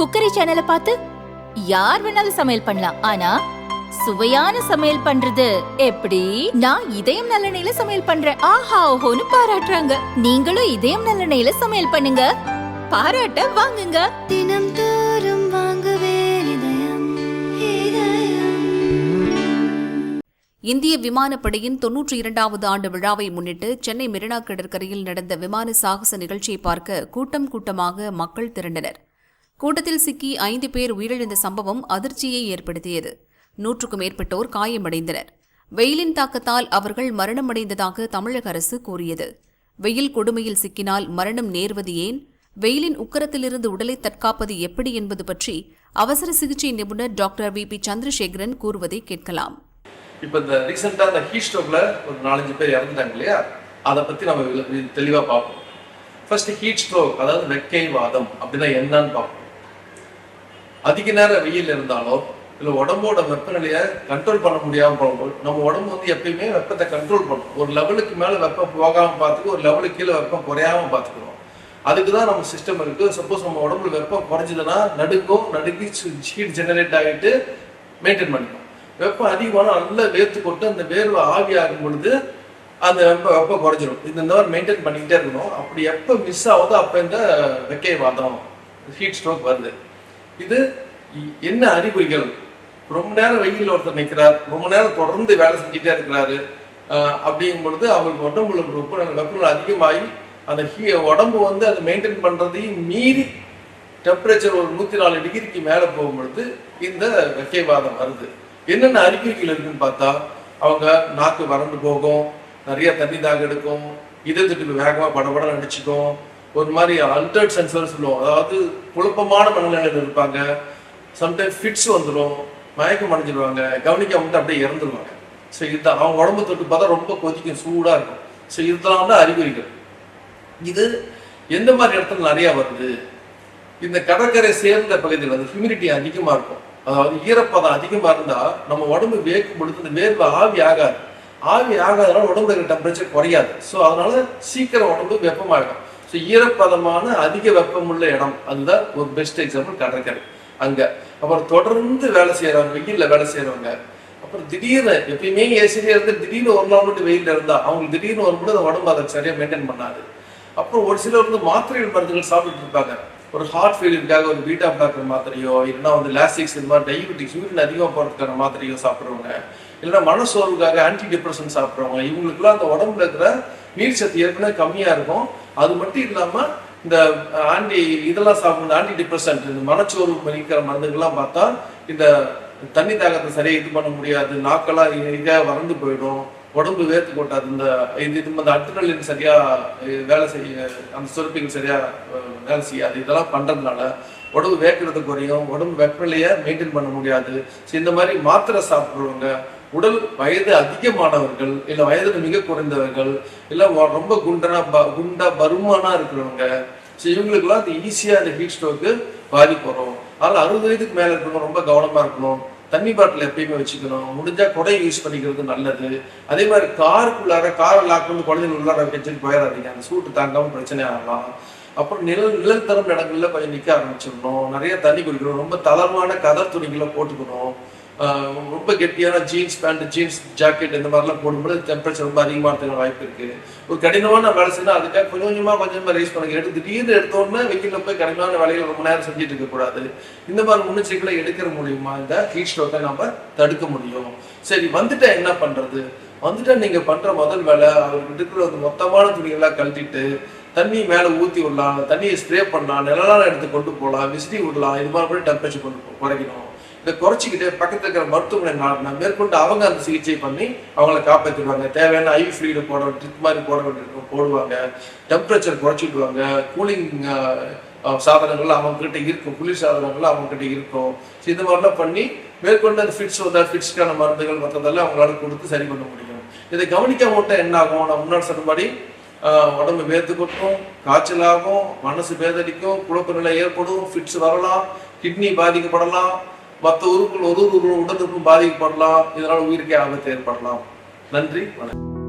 Cookery சேனலை பார்த்து யார் வேணாலும் சமையல் பண்ணலாம். ஆனா சுவையான சமையல் பண்றது எப்படி? நான் இதயம் நல்லெண்ணெயில சமையல் பண்றேன். ஆஹா ஓஹோன்னு பாராட்டுறாங்க. நீங்களும் இதயம் நல்லெண்ணெயில சமையல் பண்ணுங்க. பாராட்ட வாங்குங்க. தினம் தோறும் வாங்குவே இதயம் இதயம். இந்திய விமானப்படையின் தொன்னூற்றி இரண்டாவது ஆண்டு விழாவை முன்னிட்டு சென்னை மெரினா கடற்கரையில் நடந்த விமான சாகச நிகழ்ச்சியை பார்க்க கூட்டம் கூட்டமாக மக்கள் திரண்டனர். கூட்டத்தில் சிக்கி ஐந்து பேர் உயிரிழந்த சம்பவம் அதிர்ச்சியை ஏற்படுத்தியது. நூற்றுக்கும் மேற்பட்டோர் காயமடைந்தனர். வெயிலின் தாக்கத்தால் அவர்கள் மரணமடைந்ததாக தமிழக அரசு கூறியது. வெயில் கொடுமையில் சிக்கினால் மரணம் நேர்வது ஏன்? வெயிலின் உக்கரத்திலிருந்து உடலை தற்காப்பது எப்படி என்பது பற்றி அவசர சிகிச்சை நிபுணர் டாக்டர் வி பி சந்திரசேகரன் கூறுவதை கேட்கலாம். இப்போ இந்த ரீசெண்டாக இந்த ஹீட் ஸ்ட்ரோக்ல ஒரு நாலஞ்சு பேர் இறந்துட்டாங்க இல்லையா? அதை பற்றி நம்ம தெளிவாக பார்ப்போம். ஃபர்ஸ்ட் ஹீட் ஸ்ட்ரோக் அதாவது வெக்கை வாதம் அப்படின்னா என்னன்னு பார்ப்போம். அதிக நேரம் வெயில் இருந்தாலோ இல்லை உடம்போட வெப்பநிலையை கண்ட்ரோல் பண்ண முடியாமல் போகும்போது நம்ம உடம்பு வந்து எப்பயுமே வெப்பத்தை கண்ட்ரோல் பண்ணும். ஒரு லெவலுக்கு மேலே வெப்பம் போகாமல் பார்த்துக்கோ ஒரு லெவலுக்கு கீழே வெப்பம் குறையாம பார்த்துக்கணும். அதுக்கு தான் நம்ம சிஸ்டம் இருக்குது சப்போஸ் நம்ம உடம்புல வெப்பம் குறைஞ்சதுன்னா நடுக்கும் நடுக்கி ஹீட் ஜெனரேட் ஆகிட்டு மெயின்டைன் பண்ணிக்கும் வெப்பம் அதிகமான நல்லா வேர்த்து கொட்டு அந்த வேர்வை ஆவி ஆகும் பொழுது அந்த வெப்பம் வெப்பம் குறைஞ்சிரும். இந்த மாதிரி மெயின்டைன் பண்ணிக்கிட்டே இருக்கணும். அப்படி எப்போ மிஸ் ஆகுதோ அப்போ இந்த வெக்கை வாதம் ஹீட் ஸ்ட்ரோக் வருது. இது என்ன அறிகுறிகள்? ரொம்ப நேரம் வெயில் ஒருத்தர் நிற்கிறார் ரொம்ப நேரம் தொடர்ந்து வேலை செஞ்சுட்டே இருக்கிறாரு. அப்படிங்கும் பொழுது அவருக்கு உடம்புல வெப்ப வெப்பநிலை அதிகமாகி அந்த ஹீ உடம்பு வந்து அதை மெயின்டைன் பண்ணுறதையும் மீறி டெம்பரேச்சர் ஒரு நூற்றி நாலு டிகிரிக்கு மேலே போகும் பொழுது இந்த வெக்கைவாதம் வருது. என்னென்ன அறிகுறிகள் இருக்குன்னு பார்த்தா அவங்க நாக்கு வறண்டு போகும் நிறைய தண்ணி தாக எடுக்கும் இதயத்துக்கு வேகமாக படபடம் அடிச்சுக்கும் ஒரு மாதிரி அல்டர்ட் சென்சர் சொல்லுவோம். அதாவது குழப்பமான மனநிலையில் இருப்பாங்க. சம்டைம் ஃபிட்ஸ் வந்துடும் மயக்கம் அடைஞ்சிடுவாங்க கவனிக்க வந்து அப்படியே இறந்துருவாங்க. ஸோ இதுதான். அவங்க உடம்பு தொட்டு பார்த்தா ரொம்ப கொதிக்கும் சூடாக இருக்கும். ஸோ இதெல்லாம் தான் அறிகுறிகள். இது எந்த மாதிரி இடத்துல நிறைய வருது? இந்த கடற்கரை சேர்ந்த பகுதியில் வந்து ஹியூமிடிட்டி அதிகமாக இருக்கும். அதாவது ஈரப்பதம் அதிகமாக இருந்தால் நம்ம உடம்பு வேர்க்கும் பொழுது இந்த வேர்வை ஆவி ஆகாது. ஆவி ஆகாதனால உடம்புல இருக்கிற டெம்பரேச்சர் குறையாது. ஸோ அதனால சீக்கிரம் உடம்பு வெப்பமாகும் ஸோ ஈரப்பதமான அதிக வெப்பமுள்ள இடம் அதுதான் ஒரு பெஸ்ட் எக்ஸாம்பிள் கடற்கரை. அங்க. அப்புறம் தொடர்ந்து வேலை செய்கிறவங்க வெயில்ல வேலை செய்யறவங்க அப்புறம் திடீர்னு எப்பயுமே ஏசிலே இருந்து திடீர்னு ஒரு நாள் மட்டும் வெயில் இருந்தா அவங்களுக்கு திடீர்னு வரும்போது அந்த உடம்பு அதை சரியா மெயின்டைன் பண்ணாது. அப்புறம் ஒரு சிலர் வந்து மாத்திரைகள் மருந்துகள் சாப்பிட்டுட்டு இருப்பாங்க. ஒரு ஹார்ட் ஃபெயிலியருக்காக ஒரு பீட்டா பிளாக்கர் மாத்திரையோ இல்லைன்னா வந்து லாஸ்டிக்ஸ் இந்த மாதிரி டயபெட்டிக்ஸ் யூரின் அதிகமாக போகிறதுக்கான மாத்திரையோ சாப்பிட்றவங்க இல்லைன்னா மனசோர்வுக்காக ஆன்டி டிப்ரெஷன் சாப்பிட்றவங்க இவங்களுக்குலாம் அந்த உடம்புல இருக்கிற நீர் சத்து ஏற்கனவே கம்மியாக இருக்கும். அது மட்டும் இல்லாமல் இந்த ஆன்டி இதெல்லாம் சாப்பிடுறது ஆன்டி டிப்ரெசன்ட் இந்த மனச்சோர்வு மறிக்கிற மருந்துகள்லாம் பார்த்தா இந்த தண்ணி தாகத்தை சரியா இது பண்ண முடியாது நாக்கெல்லாம் இதாக வறண்டு போயிடும் உடம்பு வேர்த்து கொட்டாது இந்த இது இது இந்த அட்ரினலின் சரியா வேலை செய்ய அந்த சுரப்பிகள் சரியா வேலை செய்யாது இதெல்லாம் பண்றதுனால உடம்பு வேர்க்கிறது குறையும் உடம்பு வெப்பநிலையை மெயின்டைன் பண்ண முடியாது. ஸோ இந்த மாதிரி மாத்திரை சாப்பிட்றவங்க உடல் வயது அதிகமானவர்கள் இல்லை வயதில் மிக குறைந்தவர்கள் இல்லை ரொம்ப குண்டனா ப குண்டா பருமானா இருக்கிறவங்க ஸோ இவங்களுக்குலாம் அது ஈஸியாக அந்த ஹீட் ஸ்ட்ரோக்கு பாதிப்பு வரும். அறுபது வயதுக்கு மேலே இருக்கணும் ரொம்ப கவனமா இருக்கணும். தண்ணி பாட்டில் எப்பயுமே வச்சுக்கணும். முடிஞ்சா குடை யூஸ் பண்ணிக்கிறது நல்லது. அதே மாதிரி காருக்குள்ளார காரை லாக் பண்ணி குழந்தைங்க உள்ளார வச்சுட்டு போயிடாதீங்க அந்த சூட்டு தாங்காம பிரச்சனை ஆகலாம். அப்புறம் நிழல் நிழல் தரும் இடங்கள்ல கொஞ்சம் நிக்க ஆரம்பிச்சிடணும். நிறைய தண்ணி குடிக்கணும். ரொம்ப தளர்வான கதர் துணிகளை போட்டுக்கணும். ரொம்ப கெட்டியான ஜீன்ஸ் பேண்ட் ஜீன்ஸ் ஜாக்கெட் இந்த மாதிரிலாம் போடும்போது டெம்பரேச்சர் ரொம்ப அதிகமாகிறதுக்கு வாய்ப்பு இருக்கு. ஒரு கடினமான வேலை செய்யணும் அதுக்காக கொஞ்சம் கொஞ்சமாக கொஞ்சம் கொஞ்சமா ரைஸ் பண்ணுங்க. எடுத்து திடீர்னு எடுத்தோடனே வெயிலில் போய் கடினமான வேலைகள் ரொம்ப நேரம் செஞ்சுட்டு இருக்கக்கூடாது இந்த மாதிரி முன்னெச்சரிக்கைகளை எடுக்கிற மூலியமா இந்த ஹீட் ஸ்ட்ரோக்கை நம்ம தடுக்க முடியும். சரி வந்துட்டா என்ன பண்றது? வந்துட்டா நீங்க பண்ற முதல் வேலை அவருக்கு இருக்கிற அந்த மொத்தமான துணிகள்லாம் கழட்டிட்டு தண்ணி மேலே ஊற்றி விடலாம் தண்ணியை ஸ்ப்ரே பண்ணலாம் நிழலான எடுத்து கொண்டு போகலாம் விசிறி விடலாம் இது மாதிரி கூட டெம்பரேச்சர் கொண்டு குறைக்கணும். இதை குறைச்சிக்கிட்டு பக்கத்துல இருக்கிற மருத்துவமனை நாடினா மேற்கொண்டு அவங்க அந்த சிகிச்சை பண்ணி அவங்கள காப்பாற்றிடுவாங்க தேவையான ஐவி ஃப்ளூயிடு போட ட்ரிப் மாதிரி போட வேண்டியிருக்கும் போடுவாங்க. டெம்பரேச்சர் குறைச்சி விடுவாங்க கூலிங் சாதனங்கள் அவங்க கிட்ட இருக்கும். குளிர் சாதனங்கள் அவங்க கிட்ட இருக்கும் இந்த மாதிரிலாம் பண்ணி மேற்கொண்டு அந்த ஃபிட்ஸ் வந்தால் ஃபிட்ஸ்க்கான மருந்துகள் மற்றதெல்லாம் அவங்களால கொடுத்து சரி பண்ண முடியும். இதை கவனிக்காம விட்டா என்ன ஆகும்? நான் முன்னாடி சொன்னபடி உடம்பு வேர்த்து கொட்டும் காய்ச்சலாகும் மனசு வேதடிக்கும் குழப்ப நிலை ஏற்படும் ஃபிட்ஸ் வரலாம் கிட்னி பாதிக்கப்படலாம் மற்ற உறுப்புகள் ஒரு ஒரு பாதிக்கப்படலாம். இதனால உயிருக்கே ஆபத்து ஏற்படலாம். நன்றி வணக்கம்.